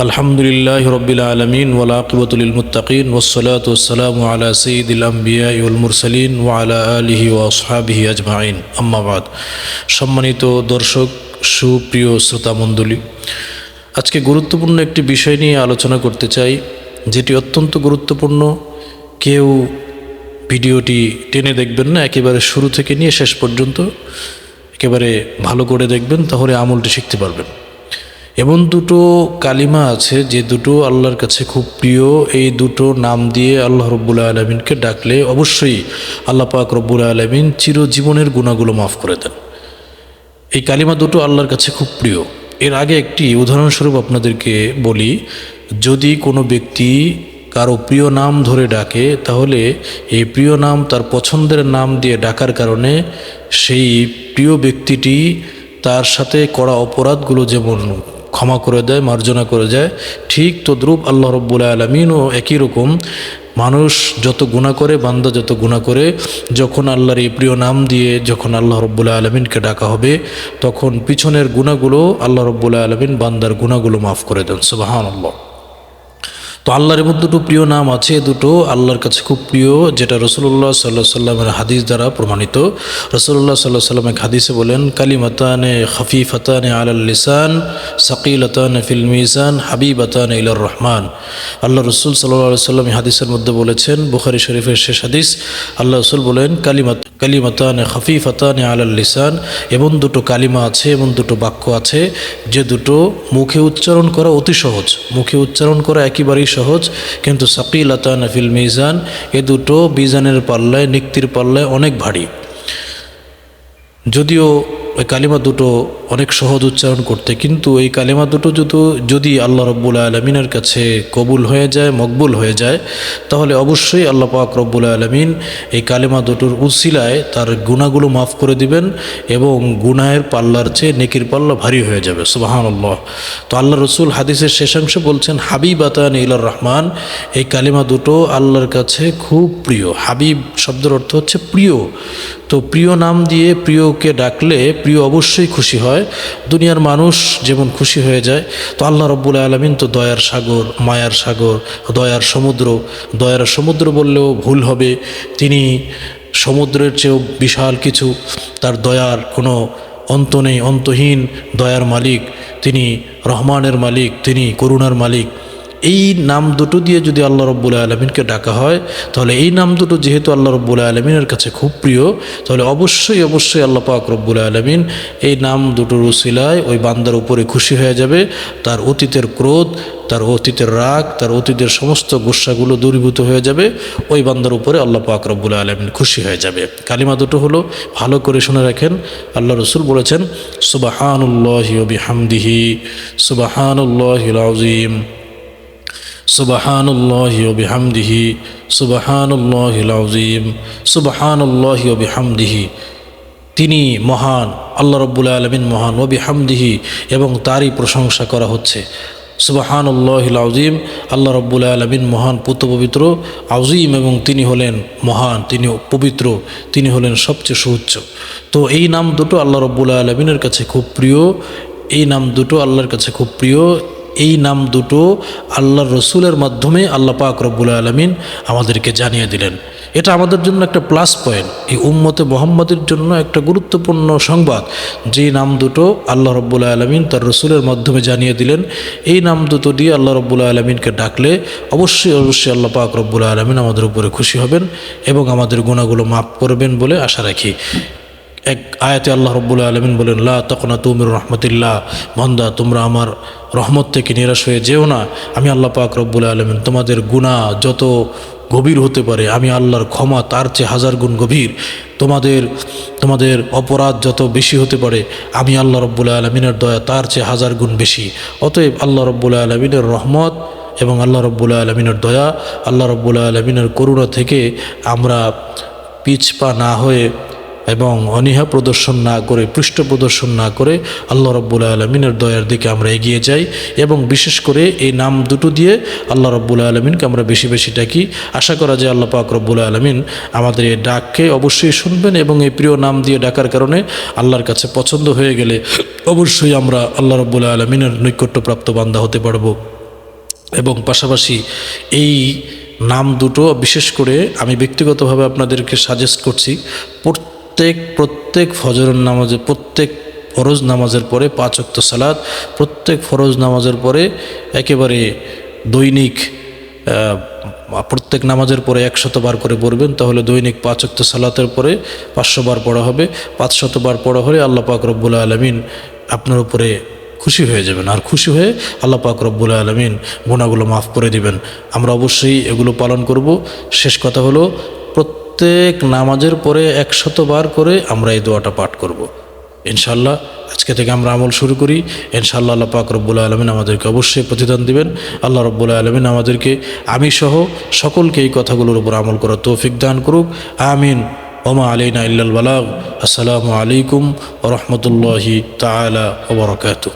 الحمد لله رب العالمين والعاقبة للمتقين والصلاة والسلام على سيد الأنبياء والمرسلين وعلى آله وأصحابه أجمعين أما بعد সম্মানিত দর্শক সুপ্রিয় শ্রোতা মণ্ডলী আজকে গুরুত্বপূর্ণ একটি বিষয় নিয়ে আলোচনা করতে চাই যেটি অত্যন্ত গুরুত্বপূর্ণ কেউ ভিডিওটি টেনে দেখবেন না একেবারে শুরু থেকে নিয়ে শেষ পর্যন্ত একেবারে ভালো করে দেখবেন তাহলে আমলটি শিখতে পারবেন এমন দুটো কালিমা আছে যে দুটো আল্লাহর কাছে খুব প্রিয়। এই দুটো নাম দিয়ে আল্লাহ রব্বুল আলমিনকে ডাকলে অবশ্যই আল্লাহ পাক রব্বুল আলমিন চিরজীবনের গুণাগুলো মাফ করে দেন। এই কালিমা দুটো আল্লাহর কাছে খুব প্রিয়। এর আগে একটি উদাহরণস্বরূপ আপনাদেরকে বলি, যদি কোনো ব্যক্তি কারও প্রিয় নাম ধরে ডাকে, তাহলে এই প্রিয় নাম তার পছন্দের নাম দিয়ে ডাকার কারণে সেই প্রিয় ব্যক্তিটি তার সাথে করা অপরাধগুলো যেমন ক্ষমা করে দেয়, মার্জনা করে যায়। ঠিক তদ্রুপ আল্লাহ রব্বুল আলমিনও একই রকম। মানুষ যত গুণা করে, বান্দা যত গুণা করে, যখন আল্লাহর এই প্রিয় নাম দিয়ে যখন আল্লাহ রব্বুল্লাহ আলমিনকে ডাকা হবে, তখন পিছনের গুণাগুলো আল্লাহ রব্বুল্লাহ আলমিন বান্দার গুণাগুলো মাফ করে দেন। সুবাহান আল্লাহ তো আল্লাহর এমন দুটো প্রিয় নাম আছে দুটো আল্লাহর কাছে খুব প্রিয়, যেটা রসুল্লাহ সাল্লাহ সাল্লামের হাদিস দ্বারা প্রমাণিত। রসুল্লাহ সাল্লাহ সাল্লাম এক হাদিসে বলেন, কালিমাতানে খফিফাতানে আলাল লিসান, সাকিলতান ফিল মিজান, হাবিবাতান ইলার রহমান। আল্লাহ রসুল সাল্লাহ সাল্লাম হাদিসের মধ্যে বলেছেন, বুখারি শরীফের শেষ হাদিস, আল্লাহ রসুল বলেন, কালিমাত কালিমাতানে খফিফাতানে আলাল লিসান। এমন দুটো কালিমা আছে, এমন দুটো বাক্য আছে, যে দুটো মুখে উচ্চারণ করা অতি সহজ। মুখে উচ্চারণ করা একেবারেই সহজ, কিন্তু সাকিল আতান ফিল মিজান, এ দুটো বিজানের পাল্লায়, নিক্তির পাল্লায় অনেক ভারী। যদিও ওই কালিমা দুটো অনেক সহজ উচ্চারণ করতে, কিন্তু এই কালিমা দুটো যদি যদি আল্লাহ রব্বুল আলমিনের কাছে কবুল হয়ে যায়, মকবুল হয়ে যায়, তাহলে অবশ্যই আল্লাহ পাক রব্বুল আলমিন এই কালেমা দুটোর উসিলায় তার গুণাগুলো মাফ করে দিবেন এবং গুনাহের পাল্লার চেয়ে নেকির পাল্লা ভারী হয়ে যাবে। সুবাহান আল্লাহ তো আল্লাহ রসুল হাদিসের শেষাংশে বলছেন হাবিব আতান ইলার রহমান, এই কালিমা দুটো আল্লাহর কাছে খুব প্রিয়। হাবিব শব্দের অর্থ হচ্ছে প্রিয়। তো প্রিয় নাম দিয়ে প্রিয়কে ডাকলে প্রিয় অবশ্যই খুশি হয়। দুনিয়ার মানুষ যেমন খুশি হয়ে যায়, তো আল্লাহ রব্বুল আলমিন তো দয়ার সাগর, মায়ার সাগর, দয়ার সমুদ্র দয়ার সমুদ্র বললেও ভুল হবে। তিনি সমুদ্রের চেয়েও বিশাল কিছু, তার দয়ার কোনো অন্ত নেই, অন্তহীন দয়ার মালিক, তিনি রহমানের মালিক, তিনি করুণার মালিক। এই নাম দুটো দিয়ে যদি আল্লাহ রব্বুল আলমিনকে ডাকা হয়, তাহলে এই নাম দুটো যেহেতু আল্লাহ রব্বুল আলমিনের কাছে খুব প্রিয়, তাহলে অবশ্যই অবশ্যই আল্লাহ পাক রব্বুল আলমিন এই নাম দুটোর উসিলায় ওই বান্দার উপরে খুশি হয়ে যাবে। তার অতীতের ক্রোধ, তার অতীতের রাগ, তার অতীতের সমস্ত গুসাগুলো দূরীভূত হয়ে যাবে। ওই বান্দার উপরে আল্লাহ পাক রব্বুল আলমিন খুশি হয়ে যাবে। কালিমা দুটো হলো, ভালো করে শুনে রাখেন। আল্লাহ রসুল বলেছেন, সুবাহানুল্লাহ বিহামদিহি সুবাহানুল্লাহ আজিম سبحان الله وبحمده سبحان الله العظيم سبحان الله وبحمده তিনি মহান আল্লাহ রব্বুল আলমিন মহান ওবি হামদিহি এবং তারই প্রশংসা করা হচ্ছে সুবাহান আল্লাহ আজিম আল্লাহ রব্বুল আলমিন মহান পুত্র পবিত্র আজিম এবং তিনি হলেন মহান তিনি পবিত্র তিনি হলেন সবচেয়ে সুউচ্চ তো এই নাম দুটো আল্লাহ রব্বুল আলমিনের কাছে খুব প্রিয় এই নাম দুটো আল্লাহর কাছে খুব প্রিয় এই নাম দুটো আল্লাহর রসুলের মাধ্যমে আল্লাহ পাক রব্বুল আলমিন আমাদেরকে জানিয়ে দিলেন। এটা আমাদের জন্য একটা প্লাস পয়েন্ট এই উম্মতে মোহাম্মদের জন্য একটা গুরুত্বপূর্ণ সংবাদ। যে নাম দুটো আল্লাহ রব্বুল আলমিন তার রসুলের মাধ্যমে জানিয়ে দিলেন। এই নাম দুটো দিয়ে আল্লাহ রব্বুল আলমিনকে ডাকলে অবশ্যই অবশ্যই আল্লাহ পাক রব্বুল আলমিন আমাদের উপরে খুশি হবেন এবং আমাদের গুণাগুলো মাফ করবেন বলে আশা রাখি। এক আয়াতে আল্লাহ রব্বুল আলমিন বলেন, লা তখনা তুমির রহমতুল্লাহ। মন্দা তোমরা আমার রহমত থেকে নিরাশ হয়ে যেও না। আমি আল্লাহ পাক রব্বুল আলমিন তোমাদের গুণা যত গভীর হতে পারে, আমি আল্লাহর ক্ষমা তার চেয়ে হাজার গুণ গভীর। তোমাদের তোমাদের অপরাধ যত বেশি হতে পারে, আমি আল্লাহ রব্বুল আলমিনের দয়া তার চেয়ে হাজার গুণ বেশি। অতএব আল্লাহ রব্বুল আলমিনের রহমত এবং আল্লাহ রব্বুল আলমিনের দয়া, আল্লাহ রব্বুল আলমিনের করুণা থেকে আমরা পিছপা না হয়ে এবং অনীহা প্রদর্শন না করে, পৃষ্ঠ প্রদর্শন না করে আল্লাহ রব্বুল আলমিনের দয়ার দিকে আমরা এগিয়ে যাই এবং বিশেষ করে এই নাম দুটো দিয়ে আল্লাহ রব্বুল আলমিনকে আমরা বেশি বেশি ডাকি। আশা করা যায় আল্লাহ পাক রব্বুল আলমিন আমাদের এই ডাককে অবশ্যই শুনবেন এবং এই প্রিয় নাম দিয়ে ডাকার কারণে আল্লাহর কাছে পছন্দ হয়ে গেলে অবশ্যই আমরা আল্লাহ রব্বুল আলমিনের নৈকট্যপ্রাপ্ত বান্দা হতে পারব। এবং পাশাপাশি এই নাম দুটো বিশেষ করে আমি ব্যক্তিগতভাবে আপনাদেরকে সাজেস্ট করছি প্রত্যেক প্রত্যেক ফজরের নামাজে, প্রত্যেক ফরজ নামাজের পরে পাঁচ অক্ত সালাদ প্রত্যেক ফরজ নামাজের পরে একেবারে দৈনিক প্রত্যেক নামাজের পরে একশত বার করে পড়বেন, তাহলে দৈনিক পাঁচ অক্ত সালাতের পরে পাঁচশো বার পড়া হবে। পাঁচশত বার পড়া হলে আল্লাহ পাক রব্বুল আলমিন আপনার উপরে খুশি হয়ে যাবেন। আর খুশি হয়ে আল্লাহ পাক রব্বুল আলমিন গুণাগুলো মাফ করে দিবেন। আমরা অবশ্যই এগুলো পালন করব। শেষ কথা হলো, প্রত্যেক নামাজের পরে একশত বার করে আমরা এই দোয়াটা পাঠ করব। ইনশাল্লাহ আজকে থেকে আমরা আমল শুরু করি। ইনশাল্লাহ আল্লাহ পাক রব্বুল আলমিন আমাদেরকে অবশ্যই প্রতিদান দিবেন। আল্লাহ রব্বুল আলমিন আমাদেরকে আমি সহ সকলকে এই কথাগুলোর উপর আমল করার তৌফিক দান করুক। আমিন। ওমা আলাইনা ইল্লাল বালাগ। আসসালামু আলাইকুম রহমতুল্লাহি তালা ওবরাকাতু